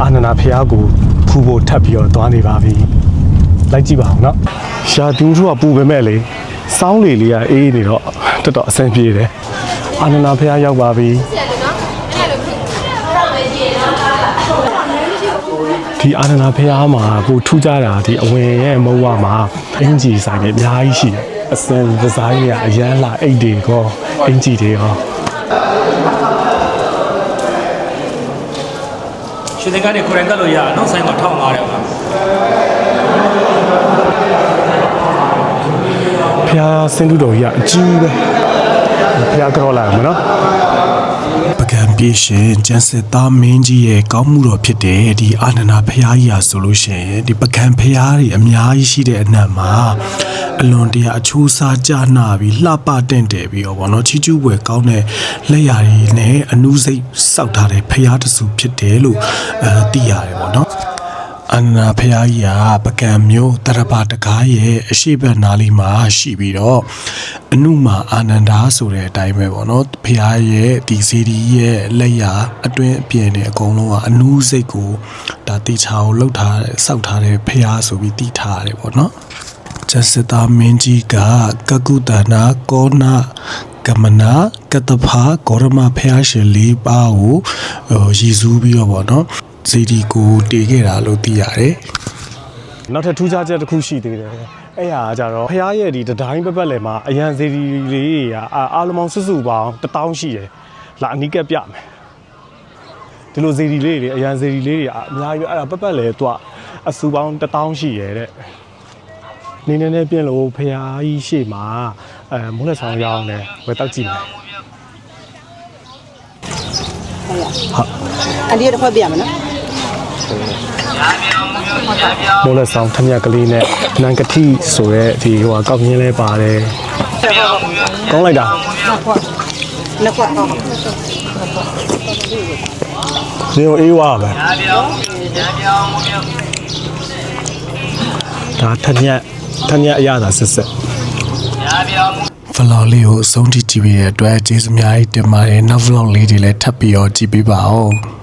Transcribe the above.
အာနန္ဒာဖះကိုဖူဖို့ထပ်ပြီးတော့သွားနေပါပြီလိုက်ကြည့်ပါအောင်နော်ရှာတူးထူကပူပဲမဲ့လေစောင်းလေလေးကအေးနေတော့တော်တော်အဆင်ပြေတယ်အာနန္ဒာဖះရောက်ပါပြီဒီအာနန္ဒာဖះမှာကိုထူးကြတာဒီအဝင်ရဲ့မုံဝမှာအင်ဂျီဆိုင်တွေအများကြီးရှိတယ်အစင်ဒီဇိုင်းတွေကအရန်လာအိတ်တွေကောအင်ဂျီတွေ ရောရွှေသင်္ကန်းတွေကိုယ်တိုင်ကတ်လို့ရအောင်ဆိုင်မှာ1500ပါဖះစင်တူတော်ကြီးကအကြီးပဲဖះကြောလာမှာနော်ပကံ ပြေရှင်ကျန်းစစ်သားမင်းကြီးရဲ့ကောင်းမှုတော်ဖြစ်တဲ့ဒီအာနန္ဒာဖရာကြီးဟာဆိုလို့ရှိရင်ဒီပကံဖရာကြီးအများကြီးရှိတဲ့အနက်မှာအလွန်တရာအချိုးစားကြနာပြီးလှပတင့်တယ်ပြီးတော့ဗောနော်ချီကျူးပွဲကောင်းတဲ့လက်ရာတွေနဲ့အနုစိတ်စောက်ထားတဲ့ဖရာတစုဖြစ်တယ်လို့အဲသိရတယ်ဗောနော် အန္နာဖះကြီးကပကံမျိုးတရပတကားရဲ့အရှိတ်ဘက်နားလေးမှာရှိပြီးတော့အနုမာအာနန္ဒာဆိုတဲ့အတိုင်းပဲပေါ့နော်ဖះရဲ့ဒီစီဒီရဲ့လက်ရအတွင်းအပြင်တွေအကုန်လုံးကအနုစိတ်ကိုဒါတေချာကိုလှုပ်ထားတဲ့စောက်ထားတဲ့ဖះဆိုပြီးတိထားရတယ်ပေါ့နော်ကျစတာမင်းကြီးကကကုတနာကောနာကမနာကတဖာကောရမဖះရှင်လေးပါးကိုဟိုရည်စူးပြီးတော့ပေါ့နော် စီဒီကိုတည်ခဲ့တာလို့သိရတယ်နောက်ထပ်ထူးခြားချက်တစ်ခုရှိသေးတယ်အဲ့ဟာကကြတော့ဖះရဲ့ဒီတတိုင်းပပတ်လည်မှာအရန်စီဒီလေးတွေကအာအားလုံးပေါင်းစုစုပေါင်း1000ရှိတယ်လာအနီးကပ်ပြမယ်ဒီလိုစီဒီလေးတွေအရန်စီဒီလေးတွေကအများကြီးပဲအဲ့ဒါပပတ်လည်သူကအစုပေါင်း1000ရှိရတဲ့နေနေနဲ့ပြင်လို့ဖះကြီးရှေ့မှာအဲမိုးလက်ဆောင်ရအောင်လဲဝယ်တောက်ကြည့်မယ်အန်ဒီတစ်ခွက်ပြရမယ်နော် မိုးလက်ဆောင်ထမြက်ကလေးနဲ့နန်ကတိဆိုရဲဒီဟိုကကောက်ရင်းလဲပါတယ်ကောင်းလိုက်တာနှစ်ခွက်ဟုတ်ဇေယအေးဝါပဲဒါထညက်ထညက်အရသာစစ်စစ်ဗလော့လေးကိုအဆုံးထိကြည့်ပြီးတဲ့အတွက်ကျေးဇူးအများကြီးတင်ပါတယ်နောက်ဗလော့လေးတွေလည်းထပ်ပြီးတော့ကြည့်ပေးပါဦး